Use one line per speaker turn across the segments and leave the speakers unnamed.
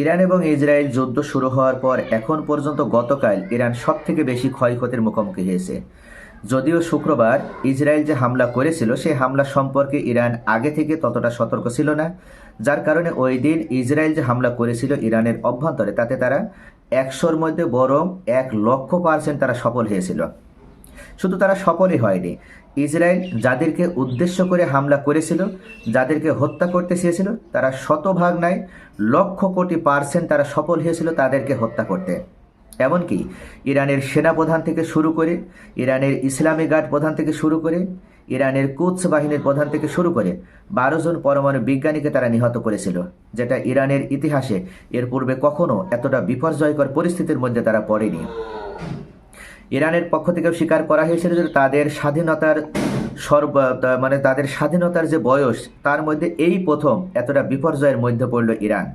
Iran এবং Israel যুদ্ধ শুরু হওয়ার পর এখন পর্যন্ত গতকাল ইরান সব থেকে বেশি ক্ষয়ক্ষতির মুখোমুখি হয়েছে। যদিও শুক্রবার ইসরায়েল যে হামলা করেছিল, সেই হামলা সম্পর্কে ইরান আগে থেকে ততটা সতর্ক ছিল না, যার কারণে ওই দিন ইসরায়েল যে হামলা করেছিল ইরানের অভ্যন্তরে, তাতে তারা একশোর মধ্যে বরং এক লক্ষ পার্সেন্ট তারা সফল হয়েছিল। শুধু তারা সফলই হয়নি। ইসরায়েল যাদেরকে উদ্দেশ্য করে হামলা করেছিল, যাদেরকে হত্যা করতে চেয়েছিল, তারা শতভাগ নাই লক্ষ কোটি পার্সেন্ট তারা সফল হয়েছিল তাদেরকে হত্যা করতে। এমনকি ইরানের সেনাপ্রধান থেকে শুরু করে, ইরানের ইসলামী গার্ড প্রধান থেকে শুরু করে, ইরানের কুচ বাহিনীর প্রধান থেকে শুরু করে বারো জন পরমাণু বিজ্ঞানীকে তারা নিহত করেছিল, যেটা ইরানের ইতিহাসে এর পূর্বে কখনো এতটা বিপর্যয়কর পরিস্থিতির মধ্যে তারা পড়েনি। ইরানের পক্ষ থেকেও স্বীকার করা হয়েছিল যে তাদের স্বাধীনতার সর্ব মানে তাদের স্বাধীনতার যে বয়স, তার মধ্যে এই প্রথম এতটা বিপর্যয়ের মধ্যে পড়ল ইরান।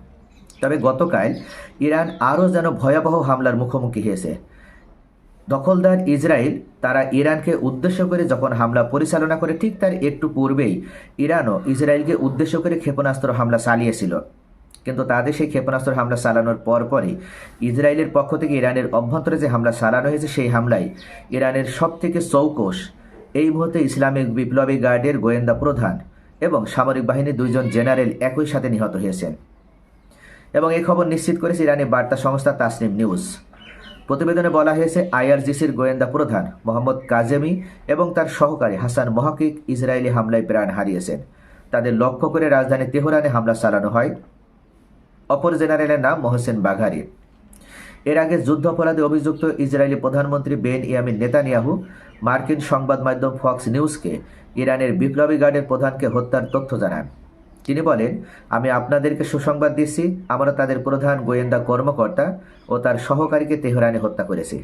তবে গতকাল ইরান আরও যেন ভয়াবহ হামলার মুখোমুখি হয়েছে। দখলদার ইসরায়েল তারা ইরানকে উদ্দেশ্য করে যখন হামলা পরিচালনা করে, ঠিক তার একটু পূর্বেই ইরানও ইসরায়েলকে উদ্দেশ্য করে ক্ষেপণাস্ত্র হামলা চালিয়েছিল। কিন্তু তাদের সেই ক্ষেপণাস্ত্র হামলা চালানোর পরপরই ইসরায়েলের পক্ষ থেকে ইরানের অভ্যন্তরে যে হামলা চালানো হয়েছে, সেই হামলায় ইরানের সব থেকে চৌকস এই মুহূর্তে ইসলামিক বিপ্লবী গার্ডের গোয়েন্দা প্রধান এবং সামরিক বাহিনীর দুইজন জেনারেল একই সাথে নিহত হয়েছেন। এবং এই খবর নিশ্চিত করেছে ইরানি বার্তা সংস্থা তাসনিম নিউজ। প্রতিবেদনে বলা হয়েছে, আইআরজিসির গোয়েন্দা প্রধান মোহাম্মদ কাজেমি এবং তার সহকারী হাসান মহাকিক ইসরায়েলি হামলায় প্রাণ হারিয়েছেন। তাদের লক্ষ্য করে রাজধানী তেহরানে হামলা চালানো হয়। অপর জেনারেলের নাম মোহসেন বাঘারি। এর আগে যুদ্ধ অপরাধে অভিযুক্ত ইসরায়েলি প্রধানমন্ত্রী বেন ইয়ামিন নেতানিয়াহু মার্কিন সংবাদ মাধ্যম ফক্স নিউজকে ইরানের বিপ্লবী গার্ডের প্রধানকে হত্যার তথ্য জানান। তিনি বলেন, আমি আপনাদেরকে সুসংবাদ দিচ্ছি, আমরা তাদের প্রধান গোয়েন্দা কর্মকর্তা ও তার সহকারীকে তেহরানে হত্যা করেছি।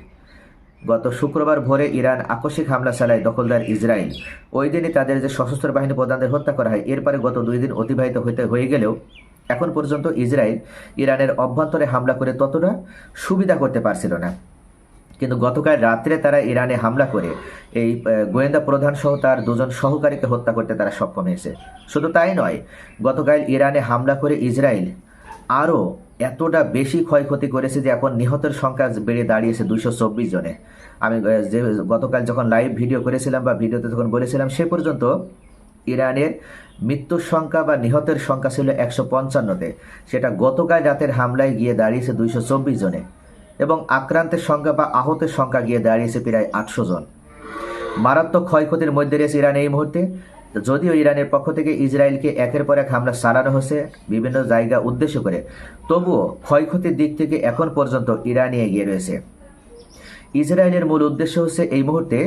গত শুক্রবার ভোরে ইরান আকস্মিক হামলা চালায় দখলদার ইসরায়েল। ওই দিনই তাদের যে সশস্ত্র বাহিনী প্রধানদের হত্যা করা হয়, এরপরে গত দুই দিন অতিবাহিত হইতে হয়ে গেলেও এখন পর্যন্ত ইসরায়েল ইরানের অভ্যন্তরে হামলা করে ততটা সুবিধা করতে পারছিল না। কিন্তু গতকাল রাত্রে তারা ইরানে হামলা করে এই গোয়েন্দা প্রধান সহ তার দুজন সহকারীকে হত্যা করতে তারা সক্ষম হয়েছে। শুধু তাই নয়, গতকাল ইরানে হামলা করে ইসরায়েল আরও এতটা বেশি ক্ষয়ক্ষতি করেছে যে এখন নিহতের সংখ্যা বেড়ে দাঁড়িয়েছে দুশো চব্বিশ জনে। আমি যে গতকাল যখন লাইভ ভিডিও করেছিলাম বা ভিডিওতে যখন বলেছিলাম, সে পর্যন্ত ইরানের মৃত্যুর সংখ্যা বা নিহতের সংখ্যা ছিল একশো পঞ্চান্নতে। সেটা গতকাল রাতের হামলায় গিয়ে দাঁড়িয়েছে দুইশো চব্বিশ জনে এবং আক্রান্তের সংখ্যা বা আহতের সংখ্যা গিয়ে দাঁড়িয়েছে প্রায় আটশো জন। মারাত্মক ক্ষয়ক্ষতির মধ্যে রয়েছে ইরান এই মুহূর্তে। যদিও ইরানের পক্ষ থেকে ইসরায়েলকে একের পর এক হামলা চালানো হয়েছে, বিভিন্ন জায়গা উদ্দেশ্য করে, তবুও ক্ষয়ক্ষতির দিক থেকে এখন পর্যন্ত ইরানই এগিয়ে রয়েছে। ইসরায়েলের মূল উদ্দেশ্য হচ্ছে এই মুহূর্তে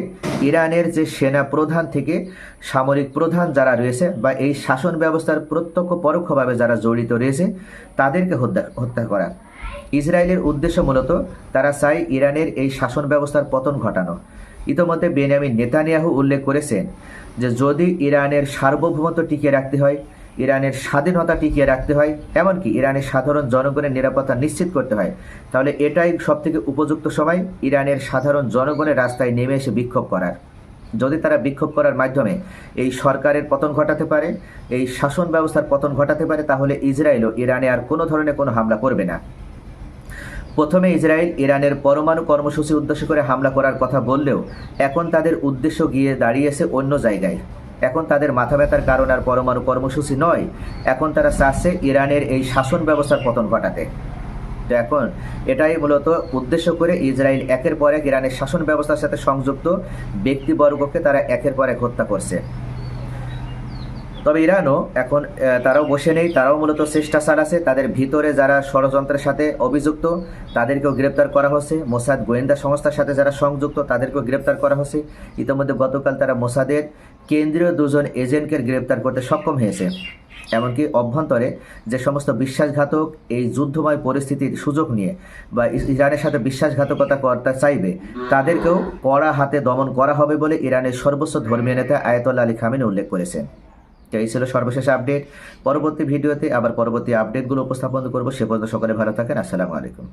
ইরানের যে সেনা প্রধান থেকে সামরিক প্রধান যারা রয়েছে বা এই শাসন ব্যবস্থার প্রত্যক্ষ পরোক্ষভাবে যারা জড়িত রয়েছে, তাদেরকে হত্যা হত্যা করা। ইসরায়েলের উদ্দেশ্য মূলত তারা চায় ইরানের এই শাসন ব্যবস্থার পতন ঘটানো। ইতোমধ্যে বেনিয়ামিন নেতানিয়াহু উল্লেখ করেছেন যে যদি ইরানের সার্বভৌমত্ব টিকিয়ে রাখতে হয় ইরানের স্বাধীনতা টিকিয়ে রাখতে হয়, এমনকি ইরানের সাধারণ জনগণের নিরাপত্তা নিশ্চিত করতে হয়। তাহলে এটাই সবথেকে উপযুক্ত সময়, ইরানের সাধারণ জনগণের রাস্তায় নেমে এসে বিক্ষোভ করার। যদি তারা বিক্ষোভ করার মাধ্যমে এই সরকারের পতন ঘটাতে পারে, এই শাসন ব্যবস্থার পতন ঘটাতে পারে, তাহলে ইসরায়েলও ইরানে আর কোনো ধরনের কোনো হামলা করবে না। প্রথমে ইসরায়েল ইরানের পরমাণু কর্মসূচি উদ্দেশ্য করে হামলা করার কথা বললেও এখন তাদের উদ্দেশ্য গিয়ে দাঁড়িয়েছে অন্য জায়গায়। এখন তাদের মাথা ব্যথার কারণ আর পরমাণু কর্মসূচি নয়। এখন তারা চাচ্ছে ইরানের এই শাসন ব্যবস্থার পতন ঘটাতে। তো এখন এটাই মূলত উদ্দেশ্য করে ইসরায়েল একের পর এক ইরানের শাসন ব্যবস্থার সাথে সংযুক্ত ব্যক্তিবর্গকে তারা একের পর এক হত্যা করছে। তবে ইরানও এখন তারাও বসে নেই, তারাও মূলত চেষ্টা আছে। তাদের ভিতরে যারা ষড়যন্ত্রের সাথে অভিযুক্ত, তাদেরকেও গ্রেপ্তার করা হচ্ছে। মোসাদ গোয়েন্দা সংস্থার সাথে যারা সংযুক্ত, তাদেরকেও গ্রেপ্তার করা হচ্ছে। ইতিমধ্যে গতকাল তারা মোসাদের কেন্দ্রীয় দুজন এজেন্টকে গ্রেপ্তার করতে সক্ষম হয়েছে। এমনকি অভ্যন্তরে যে সমস্ত বিশ্বাসঘাতক এই যুদ্ধময় পরিস্থিতির সুযোগ নিয়ে বা ইরানের সাথে বিশ্বাসঘাতকতা করতে চাইবে, তাদেরকেও কড়া হাতে দমন করা হবে বলে ইরানের সর্বোচ্চ ধর্মীয় নেতা আয়তল্লা আলী খামিন উল্লেখ করেছেন। তো এই ছিল সর্বশেষ আপডেট পরবর্তী ভিডিওতে আবার পরবর্তী আপডেটগুলো উপস্থাপন করব। সে পর্যন্ত সকলে ভালো থাকেন। আসসালামু আলাইকুম।